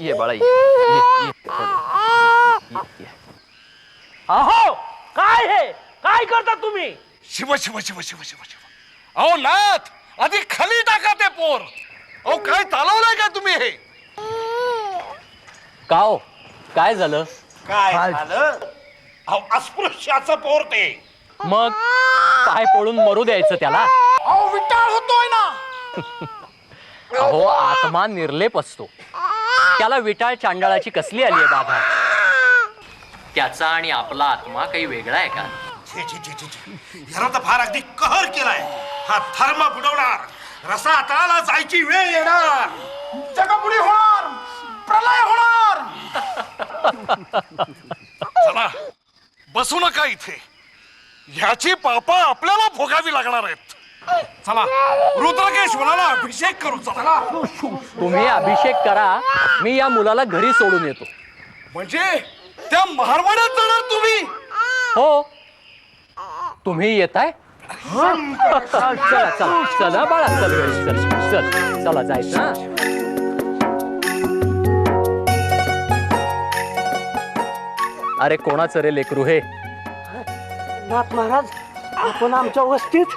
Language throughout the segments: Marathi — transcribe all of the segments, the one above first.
ये बाळा ये ये ये, ये. अहो काय हे काय करता तुम्ही शिव शिव शिव शिव शिव शिव अहो नाथ आधी खाली टाका ते पोर. अहो काय चालवलंय का तुम्ही हे? का हो? काय झालं? काय झालं? अहो अस्पृश्याचं पोर ते. मग पाय पडून मरू द्यायचं त्याला? अहो विटाळ होतोय ना. अहो आत्मा निर्लेप असतो. त्याला विटाळ चांडाळाची कसली आली आहे बाधा त्याचा आणि आपला आत्मा काही वेगळा आहे का? याला तर फार अगदी कहर केलाय. हा धर्म बुडवणार. रसा हाताळाला जायची वेळ येणार. जगपुडी होणार. प्रलय होणार. चला बसू नका इथे. ह्याची पापा आपल्याला भोगावी लागणार आहेत. चला रुद्रकेश्वराला अभिषेक करू चला. तुम्ही अभिषेक करा. मी या मुलाला घरी सोडून येतो. म्हणजे त्या महारवाड्यात जाणार तुम्ही? हो. तुम्ही येताय? चला चला चला बाळा चल घरी चल चल चला जायचं हा अरे कोणाचं रे लेकरू हे नाथ महाराज आपण आमच्या वस्तीत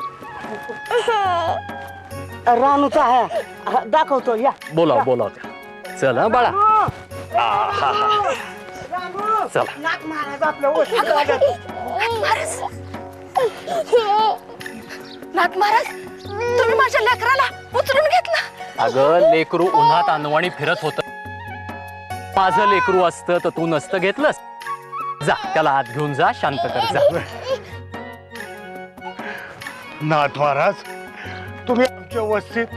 रानूचा आहे दाखवतो या बोलाव बोलाव हा बाळा चला नाथ महाराज आपल्या वस्तीत आल्यात. नाथ महाराज तुम्ही माझ्या लेकराला उचलून घेतला. अगं लेकरू उन्हात अनवाणी फिरत होत. माझं लेकरू असतं तर तू नसतं घेतलंस. जा त्याला आत घेऊन जा शांत कर जा. नाथ महाराज तुम्ही आमच्या वस्तीत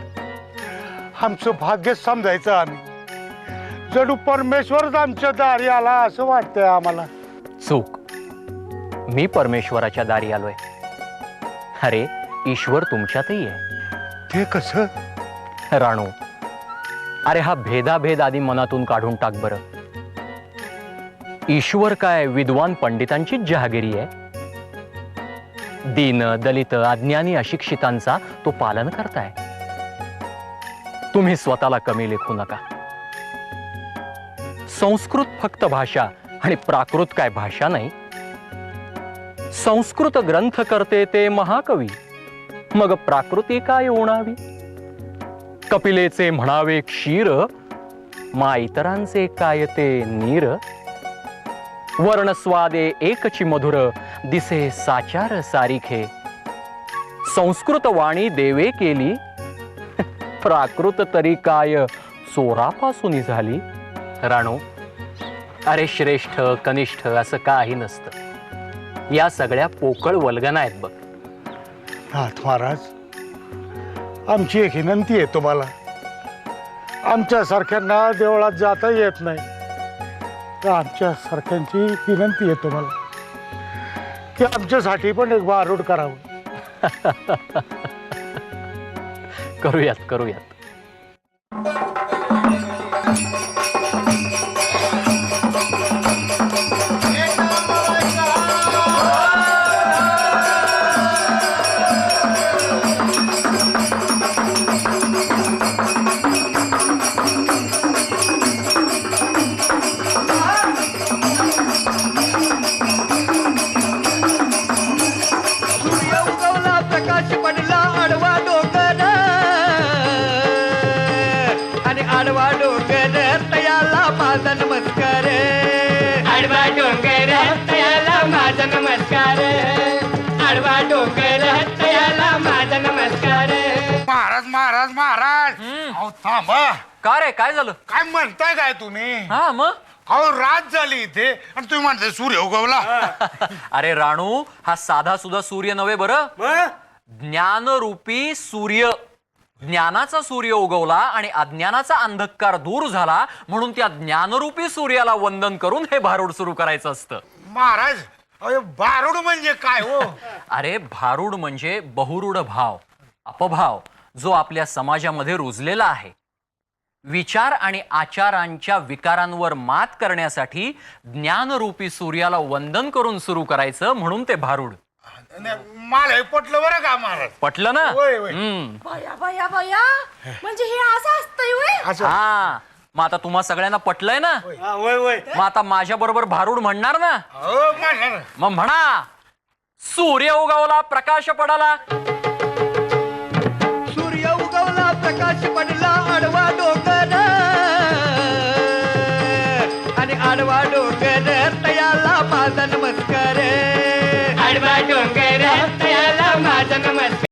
आमचं भाग्य समजायचं आम्ही. जणू परमेश्वरच आमच्या दारी आला असं वाटतंय आम्हाला. चूक. मी परमेश्वराच्या दारी आलोय. अरे ईश्वर तुमच्यातही आहे. ते कसं? राणू अरे हा भेदाभेद आधी मनातून काढून टाक बरं. ईश्वर काय विद्वान पंडितांचीच जहागिरी आहे? दीन दलित अज्ञानी अशिक्षितांचा तो पालन करताय. तुम्ही स्वतःला कमी लेखू नका. संस्कृत फक्त भाषा आणि प्राकृत काय भाषा नाही? संस्कृत ग्रंथ करते ते महाकवी. मग प्राकृती काय उणावी कपिलेचे म्हणावे क्षीर मा इतरांचे काय ते नीर? वर्णस्वादे एकची मधुर दिसे साचार सारिखे. संस्कृत वाणी देवे केली प्राकृत तरी काय चोरापासून झाली? राणू अरे श्रेष्ठ कनिष्ठ असं काही नसतं. या सगळ्या पोकळ वल्गना आहेत बघ. नाथ महाराज आमची एक विनंती आहे तुम्हाला. आमच्यासारख्यांना देवळात जाता येत नाही. तर आमच्यासारख्यांची विनंती आहे तुम्हाला. की आमच्यासाठी पण एक बारूड करावं. करूयात करूयात. माझा नमस्कार. आडवा डोंगर माझा नमस्कार. महाराज महाराज महाराज. अहो थांबा. का रे? काय झालं? काय म्हणताय काय तुम्ही? हा मग? अहो रात झाली इथे. आणि तुम्ही म्हणताय सूर्य उगवला. अरे राणू हा साधा सुद्धा सूर्य नव्हे बरं? ज्ञानरूपी सूर्य. ज्ञानाचा सूर्य उगवला आणि अज्ञानाचा अंधकार दूर झाला म्हणून त्या ज्ञानरूपी सूर्याला वंदन करून हे भारूड सुरू करायचं असतं. महाराज अरे बारूड म्हणजे काय हो? अरे भारूड म्हणजे बहुरूढ भाव अपभाव जो आपल्या समाजामध्ये रुजलेला आहे. विचार आणि आचारांच्या विकारांवर मात करण्यासाठी ज्ञानरूपी सूर्याला वंदन करून सुरू करायचं म्हणून ते भारूड. मला हे पटलं बरं का महाराज? पटलं ना? होय, होय. हम्म. बया बया बया म्हणजे हे असं असतंय? असं. हा. मग आता तुम्हा सगळ्यांना पटलंय ना? हा, होय होय. मग आता माझ्या बरोबर भारूड म्हणणार ना? हो म्हणणार. मग म्हणा. सूर्य उगवला प्रकाश पडाला. सूर्य उगवला प्रकाश पडला आडवा डोंगर. आणि आडवा डोंगर तयाला माझा नमस्कार. आडवा डोंगर तयाला माझा नमस्कार.